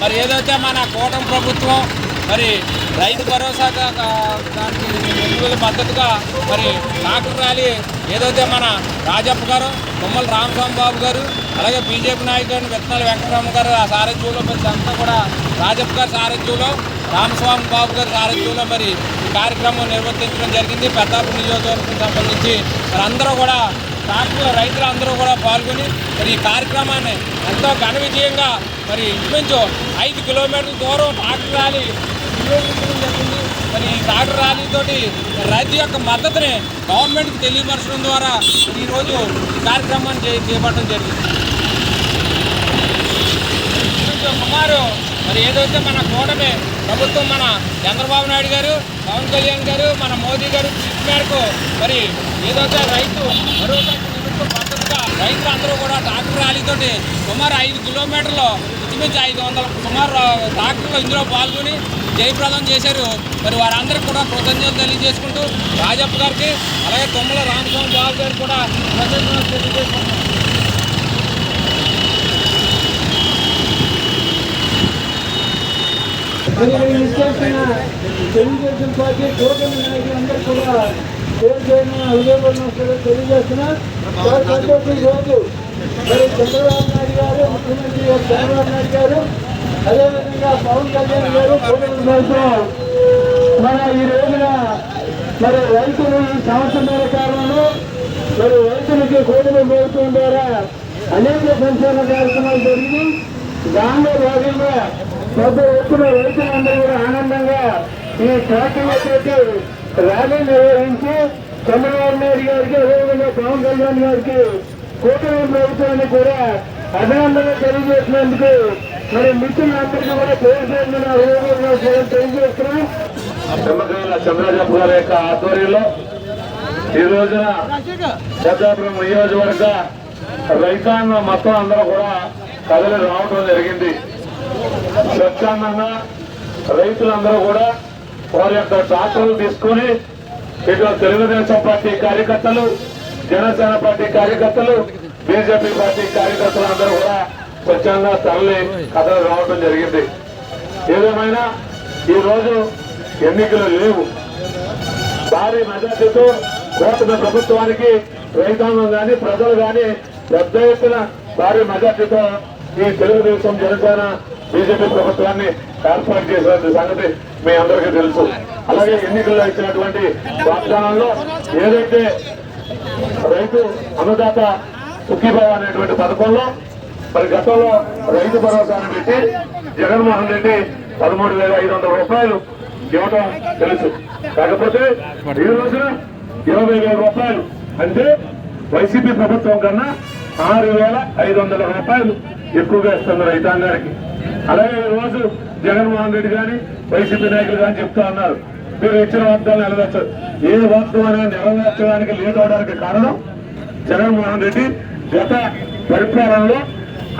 మరి ఏదైతే మన కూటమి ప్రభుత్వం మరి రైతు భరోసా దానికి మద్దతుగా మరి ట్రాక్టర్ ర్యాలీ ఏదైతే మన రాజప్ప గారు బొమ్మల రామస్వామి బాబు గారు అలాగే బీజేపీ నాయకుడు విత్తనాల వెంకటరామ గారు ఆ సారథ్యంలో మరి అంతా కూడా రాజప్ప గారి సారథ్యంలో రామస్వామి బాబు గారి సారథ్యంలో మరి ఈ కార్యక్రమం నిర్వర్తించడం జరిగింది. పెద్దాపు నియోజకవర్గం సంబంధించి మరి అందరూ కూడా ట్రాక్టర్ల రైతులు అందరూ కూడా పాల్గొని మరి ఈ కార్యక్రమాన్ని ఎంతో ఘన విజయంగా మరి ఇంచుమించు ఐదు కిలోమీటర్ల దూరం ట్రాక్టర్ ర్యాలీ జరిగింది. మరి ఈ ట్రాక్టర్ ర్యాలీతోటి రైతు యొక్క మద్దతుని గవర్నమెంట్కి తెలియపరచడం ద్వారా ఈరోజు ఈ కార్యక్రమాన్ని చే చేపట్టడం జరిగింది. సుమారు మరి ఏదైతే మన కూటమి ప్రభుత్వం మన చంద్రబాబు నాయుడు గారు పవన్ కళ్యాణ్ గారు మన మోదీ గారు పిలుపు మేరకు మరి ఏదైతే రైతు భరోసా నిమిత్తం రైతులందరూ కూడా ట్రాక్టర్ ర్యాలీతోటి సుమారు ఐదు కిలోమీటర్లు ఇంచుమించు ఐదు వందల సుమారు ట్రాక్టర్లు ఇందులో పాల్గొని జయప్రదం చేశారు. మరి వారందరికీ కూడా కృతజ్ఞతలు తెలియజేసుకుంటూ రాజప్ప గారికి అలాగే కొమ్మల రామస్వామి బాబు గారికి కూడా కృతజ్ఞతలు తెలియజేసుకుంటున్నాం. మరి ఈ తెలుగుదేశం పార్టీ కూటమి నాయకులందరూ కూడా పేరు చేయడం హృదయపడిన తెలియజేస్తున్నా చాలా సంతోషం రోజు మరి చంద్రబాబు నాయుడు గారు ముఖ్యమంత్రి చంద్రబాబు నాయుడు గారు అదేవిధంగా పవన్ కళ్యాణ్ గారు కూటమి నాయకులు మన ఈ రోజున మరి రైతులు ఈ సంవత్సరాల కాలంలో మరి రైతులకి కూటమి ప్రభుత్వం ద్వారా అనేక సంక్షేమ కార్యక్రమాలు జరిగి దానిలో భాగంగా పెద్ద ఎత్తున రైతులందరూ కూడా ఆనందంగా ఈ ట్రాక్టర్లతో ర్యాలీ నిర్వహించి చంద్రబాబు నాయుడు గారికి అదేవిధంగా పవన్ కళ్యాణ్ గారికి కూటమి ప్రభుత్వాన్ని కూడా అభినందనలు తెలియజేసినందుకు మరి మిత్రులందరికీ కూడా పేరు పేరున తెలియజేస్తున్నాం. చెమ్మకాయల గారి యొక్క ఆధ్వర్యంలో ఈ రోజున పెద్దాపురం నియోజకవర్గ రైతాంగం మొత్తం అందరూ కూడా కదలి రావడం జరిగింది. స్వచ్ఛందంగా రైతులందరూ కూడా వారి యొక్క ట్రాక్టర్లు తీసుకుని ఇటు తెలుగుదేశం పార్టీ కార్యకర్తలు జనసేన పార్టీ కార్యకర్తలు బీజేపీ పార్టీ కార్యకర్తలు అందరూ కూడా స్వచ్ఛంగా తరలి కథలు రావడం జరిగింది. ఏదేమైనా ఈరోజు ఎన్నికలు లేవు. భారీ మెజార్టీతో కూటమి ప్రభుత్వానికి రైతాంగం కానీ ప్రజలు కానీ పెద్ద ఎత్తున భారీ మెజార్టీతో ఈ తెలుగుదేశం జనసేన బీజేపీ ప్రభుత్వాన్ని ఏర్పాటు చేసిన సంగతి మీ అందరికీ తెలుసు. అలాగే ఎన్నికల్లో ఇచ్చినటువంటి వాగ్దానంలో ఏదైతే రైతు అన్నదాత సుఖీభావ అనేటువంటి పథకంలో మరి గతంలో రైతు భరోసాను పెట్టి జగన్మోహన్ రెడ్డి పదమూడు వేల ఐదు వందల రూపాయలు ఇవ్వడం తెలుసు. కాకపోతే ఈ రోజున ఇరవై వేల రూపాయలు అంటే వైసీపీ ప్రభుత్వం కన్నా ఆరు వేల ఐదు వందల రూపాయలు ఎక్కువగా ఇస్తుంది రైతాంగానికి. అలాగే రోజు జగన్మోహన్ రెడ్డి గాని వైసీపీ నాయకులు కానీ చెప్తా ఉన్నారు. మీరు ఇచ్చిన వాగ్దానం నెరవేర్చరు. ఏ వాగ్దానం నెరవేర్చడానికి లేట్ అవడానికి కారణం జగన్మోహన్ రెడ్డి గత పరిపాలనలో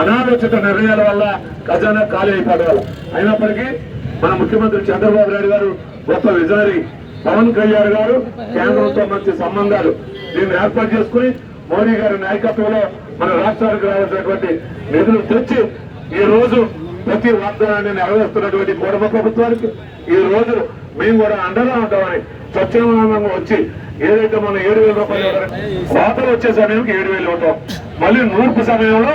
అనాలోచిత నిర్ణయాల వల్ల ఖజానా ఖాళీ అయిపోవడం అయినప్పటికీ మన ముఖ్యమంత్రి చంద్రబాబు నాయుడు గారు గొప్ప విజారి పవన్ కళ్యాణ్ గారు కేంద్రంతో మంచి సంబంధాలు దీన్ని ఏర్పాటు చేసుకుని మోడీ గారి నాయకత్వంలో మన రాష్ట్రానికి రావాల్సినటువంటి నిధులు తెచ్చి ఈ రోజు ప్రతి వాగ్దానాన్ని నెరవేరుస్తున్నటువంటి కుటుంబ ప్రభుత్వానికి ఈ రోజు మేము కూడా అండగా ఉంటామని స్వచ్ఛందంగా వచ్చి ఏదైతే మనం ఏడు వేల రూపాయలు ఇవ్వడానికి కోతలు వచ్చే సమయానికి ఏడు వేలు ఇవ్వటం మళ్ళీ నూర్పు సమయంలో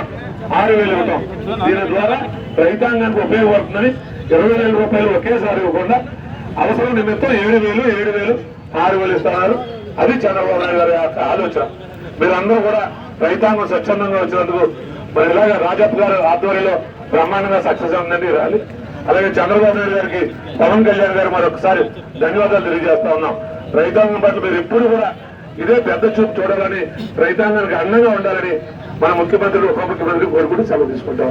ఆరు వేలు ఇవ్వటం. దీని ద్వారా రైతాంగానికి ఉపయోగపడుతుందని ఇరవై వేల రూపాయలు ఒకేసారి ఇవ్వకుండా అవసరం నిమిత్తం ఏడు వేలు ఏడు వేలు ఆరు వేలు ఇస్తున్నారు. అది చంద్రబాబు నాయుడు గారి ఆలోచన. మీరందరూ కూడా రైతాంగం స్వచ్ఛందంగా వచ్చినందుకు మరి ఇలాగ రాజప్ప గారు ఆధ్వర్యంలో బ్రహ్మాండంగా సక్సెస్ ఉందండి ర్యాలీ అలాగే చంద్రబాబు నాయుడు గారికి పవన్ కళ్యాణ్ గారు మరొకసారి ధన్యవాదాలు తెలియజేస్తా ఉన్నాం. రైతాంగం పట్ల మీరు ఎప్పుడు కూడా ఇదే పెద్ద చూపు చూడాలని రైతాంగానికి అండగా ఉండాలని మన ముఖ్యమంత్రులు ఉప ముఖ్యమంత్రి కోరుకుంటూ సెలవు తీసుకుంటాం.